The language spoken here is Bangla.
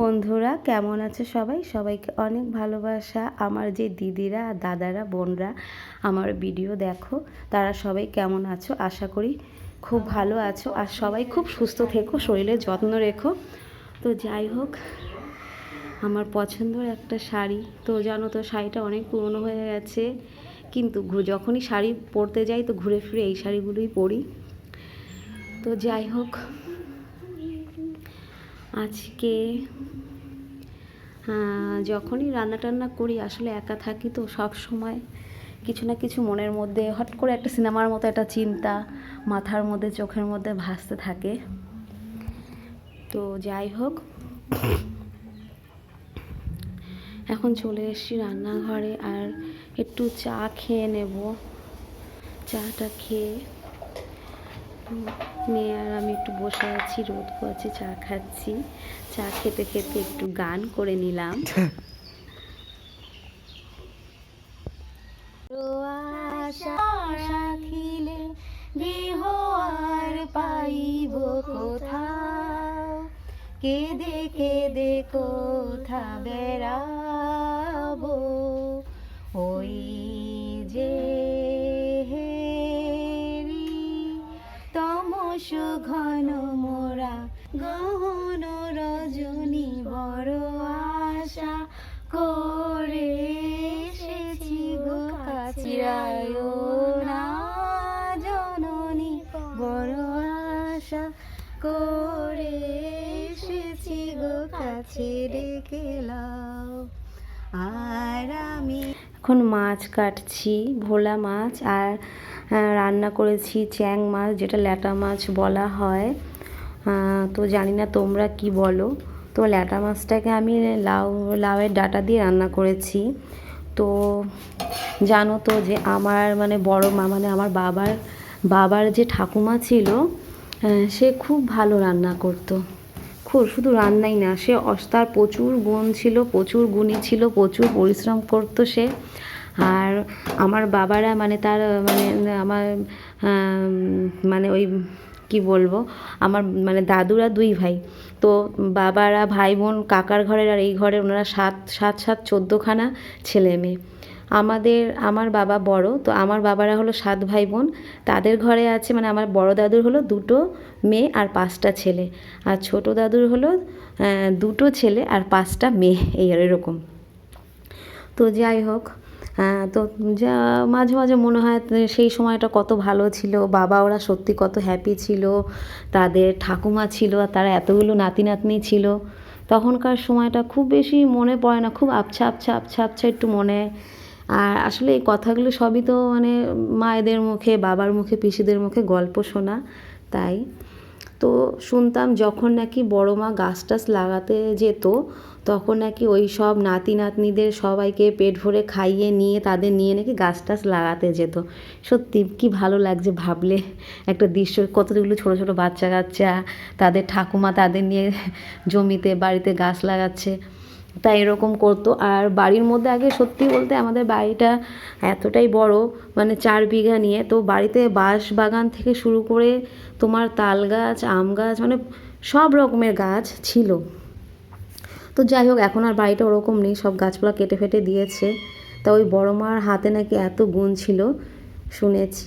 বন্ধুরা, কেমন আছে সবাই? সবাইকে অনেক ভালোবাসা। আমার যে দিদিরা, দাদারা, বোনরা, আমার ভিডিও দেখো, তারা সবাই কেমন আছো? আশা করি খুব ভালো আছো। আর সবাই খুব সুস্থ থেকো শরীরের যত্ন রেখো। তো যাই হোক, আমার পছন্দের একটা শাড়ি। তো জানো তো, শাড়িটা অনেক পুরনো হয়ে গেছে। কিন্তু যখনই শাড়ি পরতে যাই, তো ঘুরে ফিরে এই শাড়িগুলোই পরি। তো যাই হোক, আজকে যখনই রান্না টান্না করি, আসলে একা থাকি তো সব সময় কিছু না কিছু মনের মধ্যে হট করে একটা সিনেমার মতো একটা চিন্তা মাথার মধ্যে, চোখের মধ্যে ভাসতে থাকে। তো যাই হোক, এখন চলে এসেছি রান্নাঘরে, আর একটু চা খেয়ে নেব। চাটা খেয়ে মেয়ে আর আমি একটু বসে আছি, রোদ পোয়াচ্ছি চা খাচ্ছি। চা খেতে খেতে একটু গান করে নিলাম। রাখিলে দেহ আর পাইব কোথাও। কেঁদে কেঁদে কোথা বেড়াবো ঘন মোরা, গহন রজনী বড় আশা করে এসেছি গো কাছিরায় জননী, বড় আশা করে এসেছি গো কাছে ডেকে লাও। আর আমি এখন মাছ কাটছি, ভোলা মাছ আর রান্না করেছি চ্যাং মাছ, যেটা ল্যাটা মাছ বলা হয়। তো জানি না তোমরা কি বলো। তো ল্যাটা মাছটাকে আমি লাউ, লাউয়ের ডাটা দিয়ে রান্না করেছি। তো জানো তো যে আমার মানে বড় মা মানে আমার বাবার বাবার যে ঠাকুমা ছিল সে খুব ভালো রান্না করতো। শুধু রান্নাই না, সে তার প্রচুর গুণ ছিল, প্রচুর গুণী ছিল, প্রচুর পরিশ্রম করতো সে। আর আমার বাবারা মানে তার মানে আমার মানে ওই কি বলব, আমার মানে দাদুরা দুই ভাই। তো বাবারা, ভাই বোন, কাকার ঘরের আর এই ঘরের ওনারা সাত সাত সাত, চোদ্দোখানা ছেলে মেয়ে। আমাদের, আমার বাবা বড়, তো আমার বাবারা হলো সাত ভাই বোন তাদের ঘরে আছে মানে আমার বড় দাদুর হলো দুটো মেয়ে আর পাঁচটা ছেলে। আর ছোট দাদুর হলো দুটো ছেলে আর পাঁচটা মেয়ে, এই আর এরকম। তো যাই হোক তো যা, মাঝে মাঝে মনে হয় সেই সময়টা কত ভালো ছিল, বাবা ওরা সত্যি কত হ্যাপি ছিল, তাদের ঠাকুমা ছিল, আর তারা এতগুলো নাতি নাতনি ছিল। তখনকার সময়টা খুব বেশি মনে পড়ে না, খুব আবছা আবছা আবছা আবছা একটু মনে আর আসলে এই কথাগুলো সবই তো মানে মায়েদের মুখে, বাবার মুখে, পিসিদের মুখে গল্প শোনা, তাই। তো শুনতাম যখন নাকি বড় মা গাছ টাছ লাগাতে যেত, তখন নাকি ওই সব নাতি নাতনিদের সবাইকে পেট ভরে খাইয়ে নিয়ে তাদের নিয়ে নাকি গাছ টাছ লাগাতে যেত। সত্যি কি ভালো লাগছে ভাবলে। একটা দৃশ্য, কতগুলো ছোটো ছোটো বাচ্চা কাচ্চা, তাদের ঠাকুমা তাদের নিয়ে জমিতে, বাড়িতে গাছ লাগাচ্ছে। তাই এরকম করতো। আর বাড়ির মধ্যে আগে সত্যি বলতে আমাদের বাড়িটা এতটাই বড় মানে চার বিঘা নিয়ে। তো বাড়িতে বাঁশ বাগান থেকে শুরু করে তোমার তাল গাছ, আম গাছ মানে সব রকমের গাছ ছিল। তো যাই হোক, এখন আর বাড়িটা ওরকম নেই। সব গাছপালা কেটে ফেটে দিয়েছে। তা ওই বড় মার হাতে নাকি এত গুণ ছিল, শুনেছি।